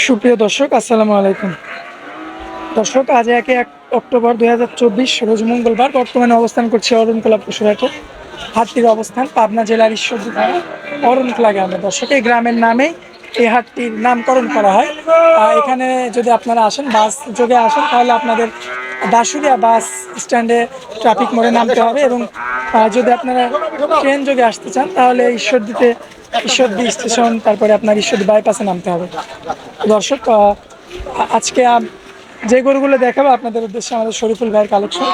সুপ্রিয় দর্শক, আসসালামু আলাইকুম। দর্শক, আজ একে এক অক্টোবর দুই হাজার চব্বিশ, রোজ মঙ্গলবার বর্তমানে অবস্থান করছে অরণকোলা পশুরহাটে হাটটির অবস্থান পাবনা জেলার ঈশ্বরদী থানা অরুণকোলা গ্রামে। দর্শক, এই গ্রামের নামেই এই হাটটির নামকরণ করা হয়। এখানে যদি আপনারা আসেন, বাস যোগে আসেন, তাহলে আপনাদের দাসুরিয়া বাস স্ট্যান্ডে ট্রাফিক মোড়ে নামতে হবে এবং যদি আপনারা ট্রেন যোগে আসতে চান, তাহলে ঈশ্বরদীতে ঈশ্বরদী স্টেশন, তারপরে আপনার ঈশ্বরদী বাইপাসে নামতে হবে। দর্শক আজকে যে গরুগুলো দেখাবো আপনাদের উদ্দেশ্যে, আমাদের শরীফুল ভাইয়ের কালেকশন।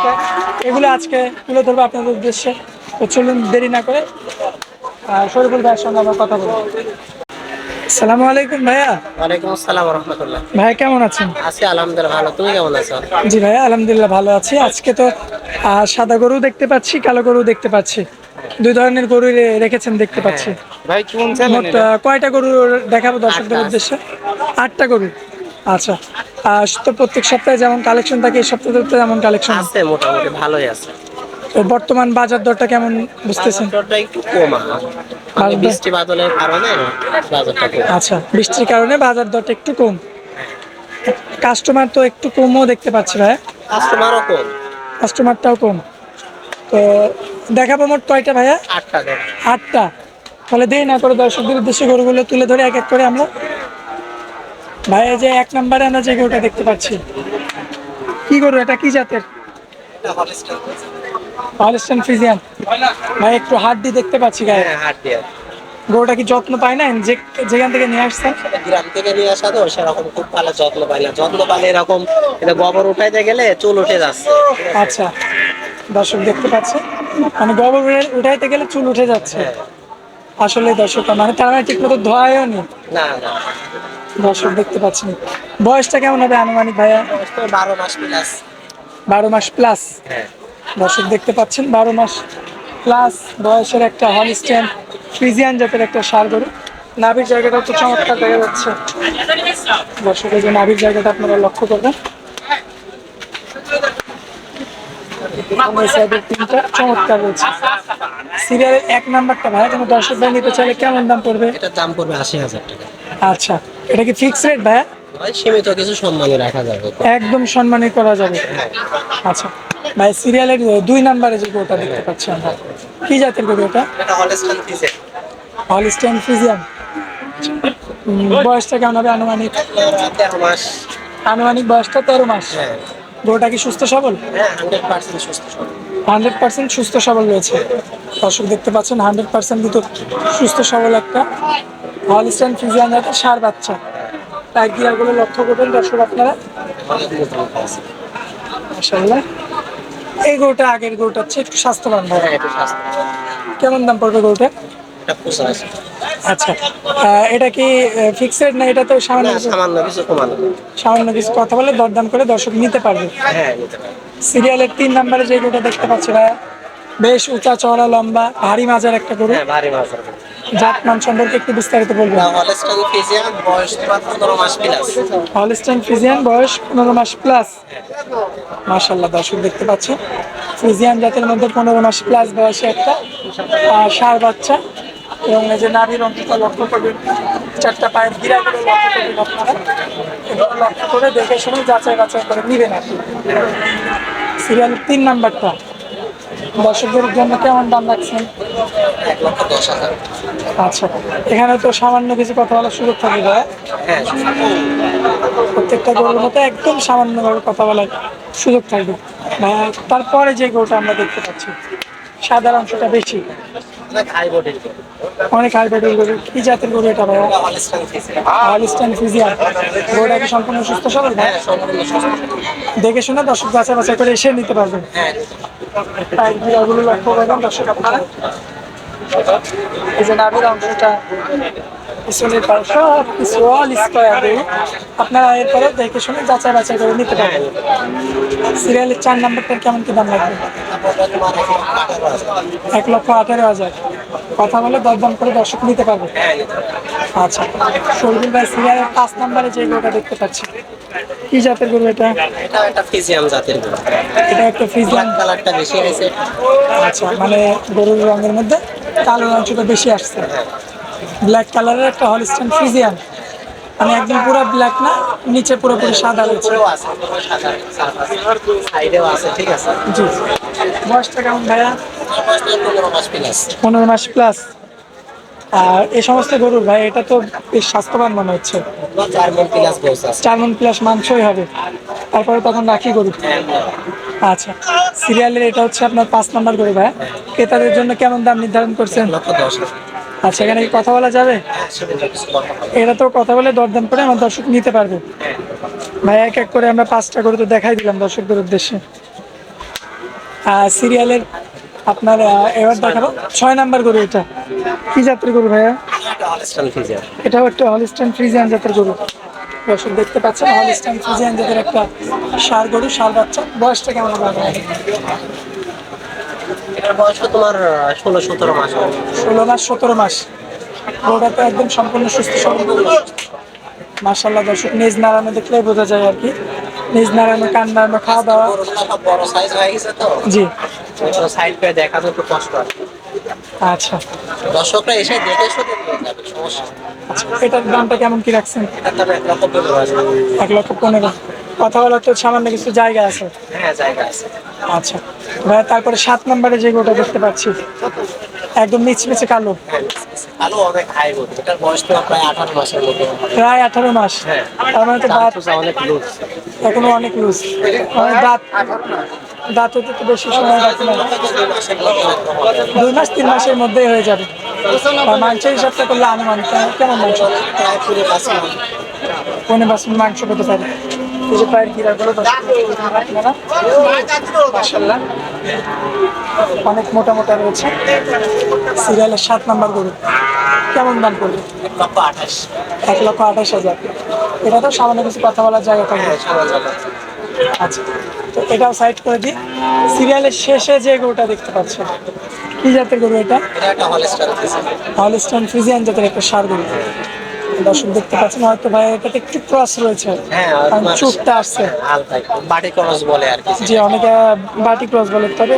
এগুলো আজকে তুলে ধরবো আপনাদের উদ্দেশ্যে। চলুন দেরি না করে শরীফুল ভাইয়ের সঙ্গে আমরা কথা বলব। সালামু আলাইকুম ভাইয়া। ওয়ালাইকুম আসসালাম রহমতুল্লাহ ভাইয়া কেমন আছেন? আছি আলহামদুলিল্লাহ ভালো। তুমি কেমন আছো? জি ভাইয়া আলহামদুলিল্লাহ ভালো আছি। আজকে তো সাদা গরু দেখতে পাচ্ছি কালো গরু দেখতে পাচ্ছি। দুই ধরনের গরু রেখেছেন দেখতে পাচ্ছি। ভাই কোন মোট কয়টা গরু দেখাবো দর্শকদের উদ্দেশ্যে? আটটা গরু। আচ্ছা। তো প্রত্যেক সপ্তাহে যেমন কালেকশন থাকে এই সপ্তাহে তো তেমন কালেকশন আছে মোটামুটি ভালোই আছে। তো বর্তমান বাজার দরটা কেমন বুঝতেছেন? বাজারটা একটু কম মানে বৃষ্টি বাদলের কারণে বাজারটা আচ্ছা বৃষ্টির কারণে বাজার দরটা একটু কম। কাস্টমার তো একটু কমও দেখতে পাচ্ছি ভাই। কাস্টমারও কম। কাস্টমারটাও কম। তো দেখাবো মোট কয়টা ভাইয়া? আটটা আটটা। তাহলে দেরি না করে দর্শকদের উদ্দেশ্যে গরুগুলো তুলে ধরে এক এক করে আমরা। ভাই এই যে এক নম্বরে আমরা যে গরুটা দেখতে পাচ্ছি। কি গরু? এটা কি জাতের? Holstein Friesian. ভাই একটু দিয়ে দেখতে পাচ্ছি গায়ে হ্যাঁ হাট গরুটা কি যত্ন পায় না যে যেখান থেকে নিয়ে আসছেন? গ্রাম থেকে নিয়ে আসা তো সেরকম খুব ভালো যত্ন পাই না। যত্ন পালে এরকম এটা গোবর উঠাইতে গেলে চুল উঠে যাচ্ছে। আচ্ছা। দর্শক দেখতে পাচ্ছে। মানে গোবর উঠাইতে গেলে চুল উঠে যাচ্ছে। হ্যাঁ। আসলে দর্শক মানে তার মানে ঠিক মতো ধোয়ায়ও নি। না না। দর্শক দেখতে পাচ্ছেন বয়সটা কেমন হবে আনুমানিক ভাইয়া? বারো মাস প্লাস বারো মাস প্লাস হ্যাঁ। দর্শক দেখতে পাচ্ছেন বারো মাস প্লাস বয়সের একটা হলিস্টেন ফ্রিজিয়ান জাতের একটা সার গরু। নাভির জায়গাটা তো চমৎকার দেখা যাচ্ছে। দর্শকের যে নাভির জায়গাটা আপনারা লক্ষ্য করবেন। তিনটা চমৎকার রয়েছে। সিরিয়ালের এক নাম্বারটা ভাই কোনো দর্শক ভাই নিতে চাইলে কেমন দাম পড়বে? দাম পড়বে আশি হাজার টাকা। আচ্ছা এটা কি ফিক্স রেট সীমিত কিছু সম্মানে রাখা যাবে। একদম সম্মানই করা যাবে। আচ্ছা ভাই সিরিয়ালের দুই নাম্বারে যে গরুটা দেখতে পাচ্ছি আমরা। কি জাতের গরু এটা? এটা হলস্টাইন ফিজে হলিস্টাইন ফ্রিজিয়ান বয়সটা কেমন হবে আনুমানিক? মাস। আনুমানিক বয়সটা তেরো মাস। হ্যাঁ। গরুটা কি সুস্থ সবল? হ্যাঁ হান্ড্রেড পার্সেন্ট সুস্থ সবল। হান্ড্রেড পার্সেন্ট সুস্থ সবল রয়েছে। দর্শক দেখতে পাচ্ছেন হান্ড্রেড পার্সেন্ট কিন্তু সুস্থ সবল একটা হলিস্টাইন ফ্রিজিয়ান একটা সার বাচ্চা। তাই গিয়ারগুলো লক্ষ্য করবেন দর্শক আপনারা। মাসাল্লাহ এই গরুটা আগের গরুটা হচ্ছে একটু স্বাস্থ্যবান হ্যাঁ কেমন দাম পড়বে গরুটা? আচ্ছা এটা কি ফিক্সড না এটা তো সামান্য সামান্য কিছু কমানো। সামান্য কিছু কথা বলে দরদাম করে দর্শক নিতে পারবে। হ্যাঁ পারে সিরিয়ালের তিন নম্বরে যে গরুটা দেখতে পাচ্ছি ভাইয়া বেশ উঁচা চওড়া লম্বা ভারী মাজার একটা গরু। হ্যাঁ ভারী মাছ জাত মান সম্পর্কে একটু বিস্তারিত বলবেন। হলস্টাইন ফিজিয়ান বয়স তোমার পনেরো মাস প্লাস হলস্টাইন ফ্রিজিয়ান বয়স পনেরো মাস প্লাস মাশাল্লাহ দর্শক দেখতে পাচ্ছেন। ফ্রিজিয়ান জাতের মধ্যে পনেরো মাস প্লাস বয়সে একটা ষাঁড় বাচ্চা এবং এই যে নাভির অঙ্কিত লক্ষ্য করবেন চারটা পায়ের গিরাগুলো লক্ষ্য করবেন আপনারা এগুলো লক্ষ্য করে দেখে শুনে যাচাই বাছাই করে নিবেন আর কি সিরিয়ালের তিন নাম্বারটা। দর্শকদের জন্য কেমন দাম রাখছেন? আচ্ছা এখানে তো সামান্য কিছু কথা বলার সুযোগ ভাই হ্যাঁ। প্রত্যেকটা গরুর মতো একদম সামান্যভাবে কথা বলার সুযোগ থাকবে। তারপরে যে গরুটা আমরা দেখতে পাচ্ছি সাদার অংশটা বেশি। অনেক হাই হাইব্রিডের গরু। কি জাতের গরু এটা ভাইয়া? হলস্টাইন ফিজিয়ান গরুটা কি সম্পূর্ণ সুস্থ সবল? ভাই হ্যাঁ দেখে শুনে দর্শক যাচাই বাছাই করে এসে নিতে পারবেন। হ্যাঁ পায়ের গিরাগুলো আপনারা। এই যে নাভির অংশটা পিছনের পায়ে সব কিছু এরপরে দেখে শুনে যাচাই বাছাই করে নিতে পারবেন। সিরিয়ালের চার নাম্বারটার কেমন কি দাম লাগবে? এক লক্ষ আঠারো হাজার। কথা বলে দরদাম করে দর্শক নিতে পারবে। আচ্ছা শরীর ভাই সিরিয়ালের পাঁচ নাম্বারে যে গরুটা দেখতে পাচ্ছি। কি জাতের গরু এটা? এটা একটা ফিজিয়াম জাতের গরু। এটা একটা ব্ল্যাক কালারটা বেশি হয়েছে। আচ্ছা মানে গরুর রঙের মধ্যে কালো অংশটা বেশি আসছে। ব্ল্যাক কালারের একটা হলিস্টান ফ্রিজিয়ান মানে একদম পুরো ব্ল্যাক না নিচে পুরোপুরি সাদা রয়েছে। আছে আছে। আছে জি। বয়সটা কেমন ভাইয়া? পনেরো মাস প্লাস আর এই সমস্ত গরুর ভাই, এটা তো বেশ স্বাস্থ্যবান মনে হচ্ছে। চার মন প্লাস মাংসই হবে। তারপরে তখন রাখি গরু। আচ্ছা সিরিয়ালের এটা হচ্ছে আপনার পাঁচ নাম্বার গরু ভাই। ক্রেতাদের জন্য কেমন দাম নির্ধারণ করছেন? আচ্ছা এখানে কি কথা বলা যাবে? এটা তো কথা বলে দরদাম করে আমার দর্শক নিতে পারবে। ভাই, এক এক করে আমরা পাঁচটা করে তো দেখাই দিলাম দর্শকদের উদ্দেশ্যে। আর সিরিয়ালের আপনার এবার দেখাবো। ছয় নাম্বার গরু এটা। কি জাতের গরু ভাইয়া? এটাও একটা হলিস্টান ফ্রিজিয়ান জাতের গরু। দর্শক দেখতে পাচ্ছেন হলিস্টান ফ্রিজিয়ান জাতের একটা সার গরু সার বাচ্চা। বয়সটা কেমন হবে আপনার? এটার বয়স তোমার ষোলো সতেরো মাস ষোলো মাস সতেরো মাস। গরুটা তো একদম সম্পূর্ণ সুস্থ সবল মার্শাল্লাহ দর্শক নিজ দেখলেই বোঝা যায় আর কি। নিজ নাড়ানো কান নাড়ানো খাওয়া দাওয়া। গরুগুলো হয়ে সাইড পেয়ে দেখানো একটু কষ্ট হয়। আচ্ছা। দর্শকরা এসে দেখে শুনে নিয়ে যাবে সমস্যা আচ্ছা এটার দামটা কেমন কি রাখছেন? এটার দাম এক লক্ষ পনেরো হাজার। এক লক্ষ পনেরো। কথা বলার তো সামান্য কিছু জায়গা আছে। হ্যাঁ জায়গা আছে। আচ্ছা। ভাই তারপরে সাত নম্বরে যে গোটা দেখতে পাচ্ছি একদম মিচমিচে কালো। আলো অনেক হাই এটার বয়স তো প্রায় আঠারো মাসের মতো। প্রায় আঠারো মাস। হ্যাঁ। তার মানে তো দাঁত অনেক লুজ এখনও অনেক লুজ দাঁত দাঁত তো বেশি সময় বাকি না দুই মাস, তিন মাসের মধ্যেই হয়ে যাবে। মাংসের হিসাবটা করলে আনুমানিক কেমন- মাংস? পনেরো পাঁচ মাংস পেতে পারি। মাসাল্লাহ অনেক মোটা মোটা রয়েছে। সিরিয়ালের সাত নাম্বার গরু। কেমন দাম করবে এক লক্ষ আঠাশ এক লক্ষ আঠাশ হাজার। এটা তো সামান্য কিছু কথা বলার জায়গা আচ্ছা। এটাও সাইড করে দিই। সিরিয়ালের শেষে যে গরুটা দেখতে পাচ্ছেন কি জাতের গরু এটা? হলস্টার ফ্রিজিয়ান জাতের একটা সার গরু। দর্শক দেখতে পাচ্ছেন হয়তো ভাই এটাতে একটু ক্রস রয়েছে। হ্যাঁ কারণ চুপটা আসছে। বাটি খরচ বলে আর কি। যে অনেকে বাটি ক্রস বলে তবে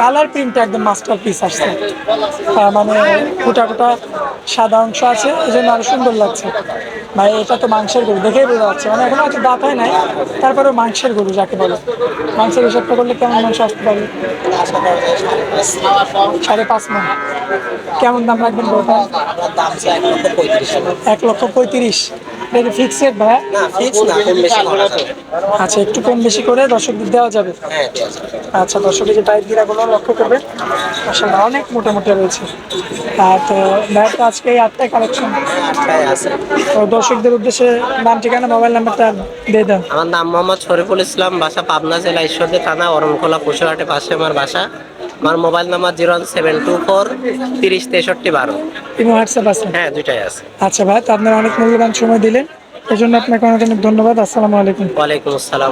কালার প্রিন্টটা একদম মাস্টার পিস আসছে মানে ফুটা ফুটা সাদা অংশ আছে এই জন্য আরও সুন্দর লাগছে। ভাই এটা তো মাংসের গরু দেখেই বোঝা যাচ্ছে। মানে এখনও হয়তো দাঁত হয় নাই তারপরেও মাংসের গরু যাকে বলে। মাংসের হিসাবটা করলে কেমন মাংস আসতে পারবে সাড়ে পাঁচ। মন। কেমন দাম রাখবেন গরুটা এক লক্ষ পঁয়ত্রিশ। এটা ফিক্সড ভাই না ফিক্স না কম বেশি আচ্ছা একটু কম বেশি করে দর্শকদের দেওয়া যাবে? হ্যাঁ আচ্ছা দর্শকের যে টাইপ গিরাগুলো লক্ষ্য করবেন আসলে অনেক মোটা মোটা রয়েছে। আর তো ম্যাট আজকে এই আটটায় কালেকশন তো দর্শকদের উদ্দেশ্যে নাম ঠিকানা মোবাইল নাম্বারটা দিয়ে দেন। আমার নাম মোহাম্মদ শরীফুল ইসলাম বাসা পাবনা জেলা ঈশ্বরদী থানা অরণখোলা পশুহাটে পাশে আমার বাসা। আমার mobile number zero seven two four তিরিশ তেষট্টি বারো। ইমো হোয়াটসঅ্যাপ আছে? হ্যাঁ দুইটাই আছে। আচ্ছা ভাই তো আপনার অনেক মূল্যবান সময় দিলেন। এই জন্য আপনাকে অনেক অনেক ধন্যবাদ। আসসালামু আলাইকুম। ওয়ালাইকুম আসসালাম